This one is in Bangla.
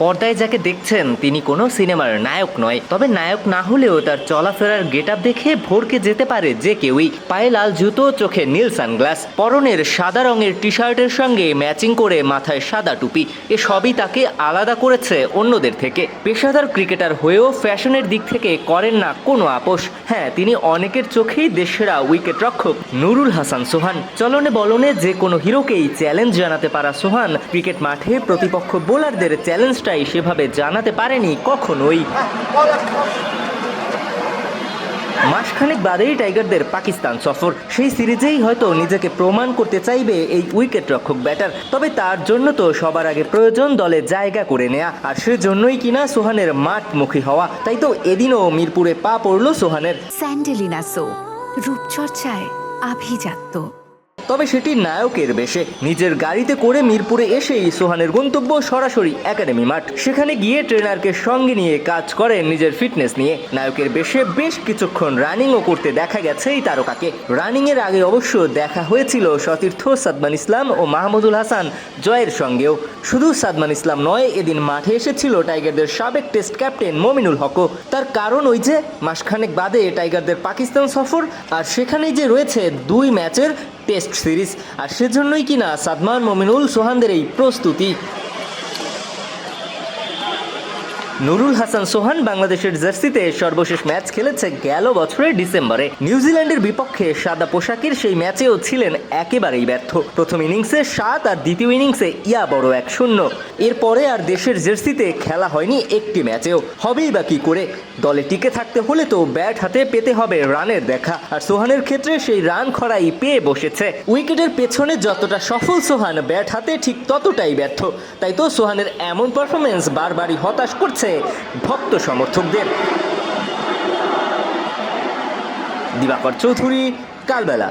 পর্দায় যাকে দেখছেন, তিনি কোনো সিনেমার নায়ক নয়। তবে নায়ক না হলেও তার চলাফেরার গেট দেখে ভোরকে যেতে পারে যে কেউই। পায়ে লাল জুতো, চোখে নীল সানগ্লাস, পরনের সাদা রঙের টি শার্টের সঙ্গে ম্যাচিং করে মাথায় সাদা টুপি এ সবই তাকে আলাদা করেছে অন্যদের থেকে। পেশাদার ক্রিকেটার হয়েও ফ্যাশনের দিক থেকে করেন না কোনো আপোষ। হ্যাঁ তিনি অনেকের চোখেই দেশেরা উইকেট রক্ষক নুরুল হাসান সোহান। চলনে বলনে যে কোনো হিরোকেই চ্যালেঞ্জ জানাতে পারা সোহান, ক্রিকেট মাঠে প্রতিপক্ষ বোলারদের চ্যালেঞ্জটাই সেভাবে জানাতে পারেনি কখনোই। মাসখানেক বাদেই টাইগারদের পাকিস্তান সফর। সেই সিরিজেই হয়তো নিজেকে প্রমাণ করতে চাইবে এই উইকেট রক্ষক ব্যাটার। তবে তার জন্য তো সবার আগে প্রয়োজন দলে জায়গা করে নেয়া। আর সেজন্যই কিনা সোহানের মাঠমুখী হওয়া। তাই তো এদিনও মিরপুরে পা পড়ল সোহানের। স্যান্ডেলিনা সো, রূপচর্চায় আভিজাত্য। তবে সেটি নায়কের বেশে। নিজের গাড়িতে করে মিরপুরে এসেই সোহানের গন্তব্য সরাসরি একাডেমি মাঠ। সেখানে গিয়ে ট্রেনারকে সঙ্গে নিয়ে কাজ করেন নিজের ফিটনেস নিয়ে। নায়কের বেশে বেশ কিছুক্ষণ রানিংও করতে দেখা গেছে এই তারকাকে। রানিং এর আগে অবশ্য দেখা হয়েছিল সতীর্থ সাদমান ইসলাম ও মাহমুদুল হাসান জয়ের সঙ্গেও। শুধু সাদমান ইসলাম নয়, এদিন মাঠে এসেছিল টাইগারদের সাবেক টেস্ট ক্যাপ্টেন মমিনুল হকও তার কারণ ওই যে, মাসখানেক বাদে টাইগারদের পাকিস্তান সফর আর সেখানেই যে রয়েছে দুই ম্যাচের টেস্ট সিরিজ। আর সেজন্যই কিনা সাদমান মমিনুল সোহানদের এই প্রস্তুতি। নুরুল হাসান সোহান বাংলাদেশের জার্সিতে সর্বশেষ ম্যাচ খেলেছে গেল বছরের ডিসেম্বরে। নিউজিল্যান্ডের বিপক্ষে সাদা পোশাকের সেই ম্যাচেও ছিলেন একেবারেই ব্যর্থ। প্রথম ইনিংসে সাত আর দ্বিতীয় ইনিংসে ইয়া বড় এক শূন্য। এরপরে আর দেশের জার্সিতে খেলা হয়নি একটি ম্যাচেও। হবেই বা কি করে? দলে টিকে থাকতে হলে তো ব্যাট হাতে পেতে হবে রানের দেখা। আর সোহানের ক্ষেত্রে সেই রান খরাই পেয়ে বসেছে। উইকেটের পেছনে যতটা সফল সোহান ব্যাট হাতে ঠিক ততটাই ব্যর্থ। তাই তো সোহানের এমন পারফরমেন্স বারবারই হতাশ করছে জানিয়েছে ভক্ত সমর্থকদের দিবাকর চৌধুরী কালবেলা